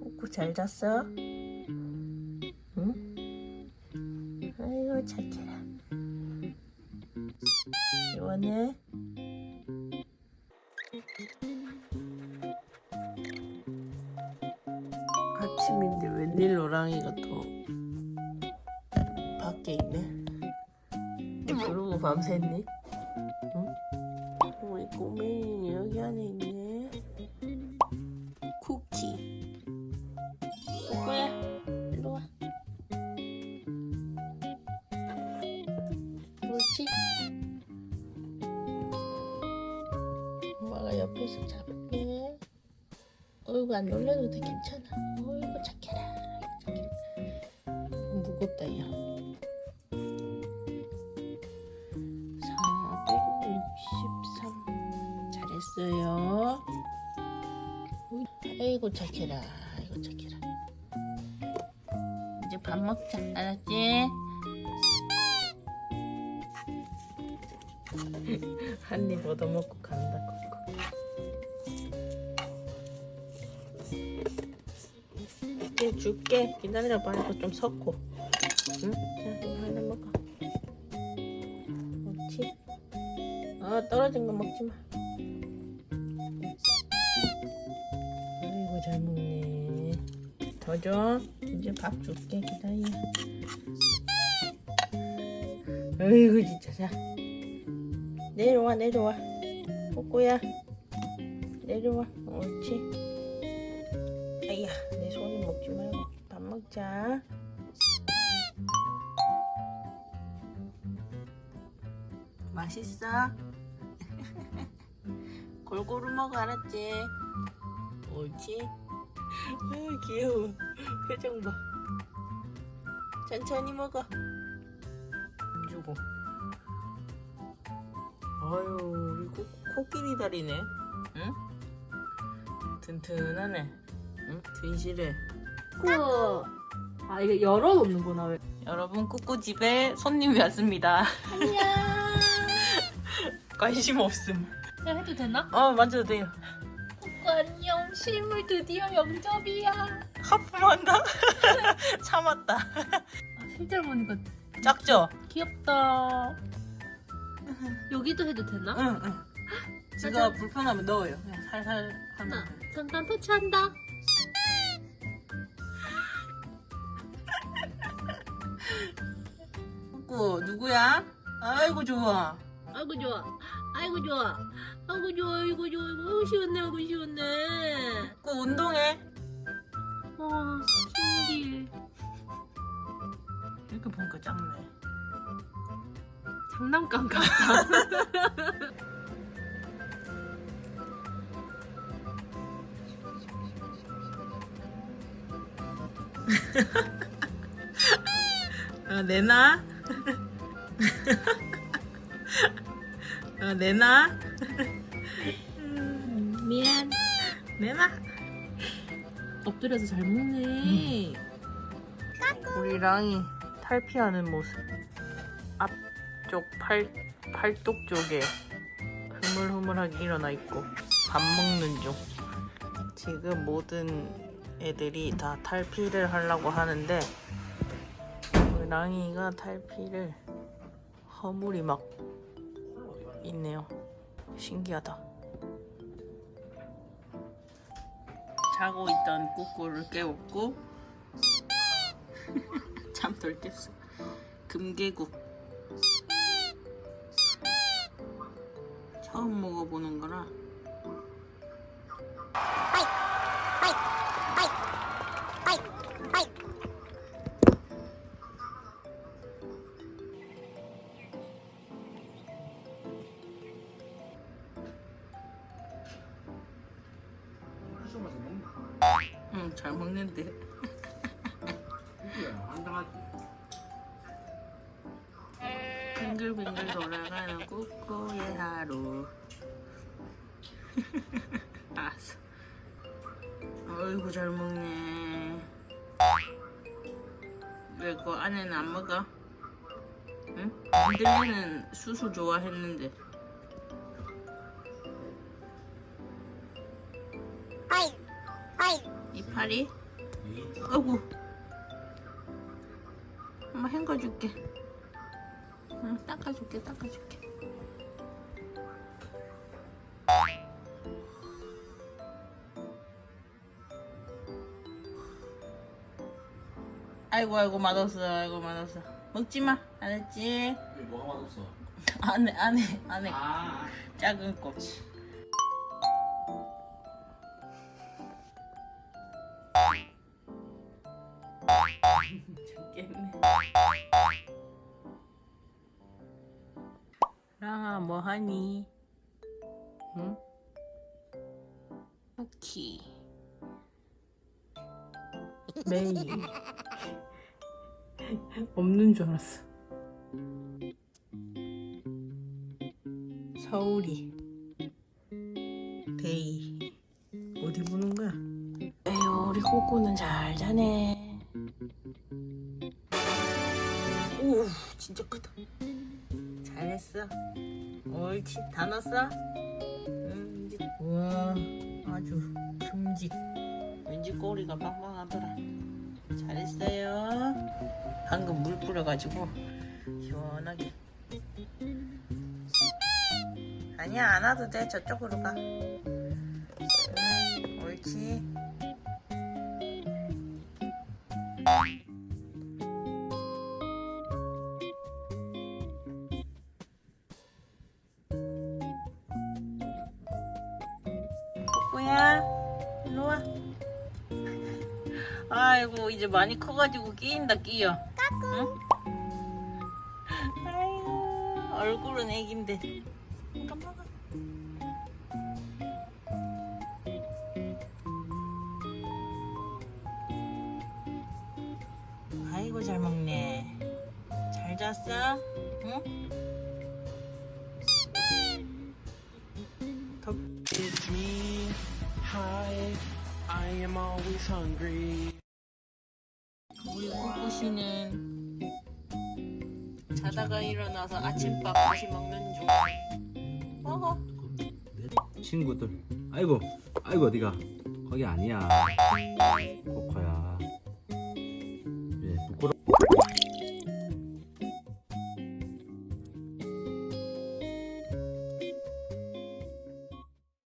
코코 잘 잤어? 응? 아이고 착해라 시원해? 아침인데 웬일 노랑이가 또 밖에 있네 그러고 밤샜니? 응? 우리 꼬맹이 안에 있네 쿠키. 꼬꼬야? 일로 와. 그렇지? 엄마가 옆에서 잡을게. 어이구 안 놀려도 돼. 괜찮아. 어이구 착해라. 착해라. 무겁다 야 463 잘했어요. 아이고 착해라. 아이고 착해라. 이제 밥 먹자. 알았지? 한입 얻어먹고 간다 줄게 줄게. 기다려봐 이거 좀 섞고. 응? 자 이거 하나 먹어. 그렇지? 아 떨어진 거 먹지 마 잘 먹네 더 줘. 이제 밥 줄게. 기다려. 아이고 진짜. 자. 내려와 내려와. 꼬꼬야. 내려와. 옳지. 아이야 내 손을 먹지 말고 밥 먹자. 맛있어? 골고루 먹어 알았지? 옳지? 아 귀여워 표정 봐 천천히 먹어 주고 아유 우리 코, 코끼리 다리네 응? 튼튼하네 응? 튼실해 꾸. 아 이게 열어놓는구나 왜? 여러분 꾸꾸 집에 손님이 왔습니다 안녕. 관심 없음 내가 해도 되나? 어 만져도 돼요 꾸 안녕. 실물 드디어 영접이야. 하품한다 참았다 아, 실제로 보니까 작죠? 귀엽다. 여기도 해도 되나? 응 응 지가 불편하면 넣어요 그냥 살살 하면 아, 잠깐 터치한다. 꾸꾸 누구야? 아이고 좋아 아이고 좋아. 아이고 좋아. 아이고 좋아. 아이고 좋아. 아이고 시원해. 아이고 시원해. 꾸 운동해 와 신기해. 이렇게 보니까 작네 장난감 같다. 어, 내놔. 어, 내놔. 미안. 내놔. 엎드려서 잘 먹네. 우리 랑이 탈피하는 모습. 앞쪽 팔, 팔뚝 쪽에 흐물흐물하게 일어나 있고 밥 먹는 중. 지금 모든 애들이 다 탈피를 하려고 하는데 우리 랑이가 탈피를 허물이 막 있네요. 신기하다. 자고 있던 꾸꾸를 깨웠고 잠덜 깼어. 금계국. 처음 먹어보는 거라. 잘 먹는데. 빙글빙글 돌아가는 꾸꾸의 하루. 알았어. 어이구 잘 먹네. 왜 그 안에는 안 먹어? 응? 흔들리는 수수 좋아했는데. 이파리. 아이고. 엄마 헹궈줄게. 응, 닦아줄게, 닦아줄게. 아이고 아이고 맛없어 아이고 맛없어 먹지 마 알았지? 뭐가 맛없어? 안에 안에 안에 아, 작은 꼬치 죽겠네. 랑아 뭐하니? 응? 쿠키. 메이 없는 줄 알았어. 서울이. 데이. 어디 보는 거야? 에휴 우리 꼬꼬는 잘 자네 진짜 크다. 잘했어. 옳지. 다 넣었어? 응 이제 우와. 아주 금직 왠지 꼬리가 빵빵하더라. 잘했어요. 방금 물 뿌려가지고 시원하게. 아니야 안 와도 돼. 저쪽으로 가 꼬꼬야? 일로 와. 아이고 이제 많이 커가지고 끼인다 끼여. 응? 아이고 얼굴은 애긴데. 깜빡아 아이고 잘 먹네. 잘 잤어? 응? I am always hungry. 우리 꼬꼬씨는 자다가 일어나서 아침밥 다시 먹는 중. 먹어. 친구들. 아이고 아이고 어디가? 거기 아니야. 코코야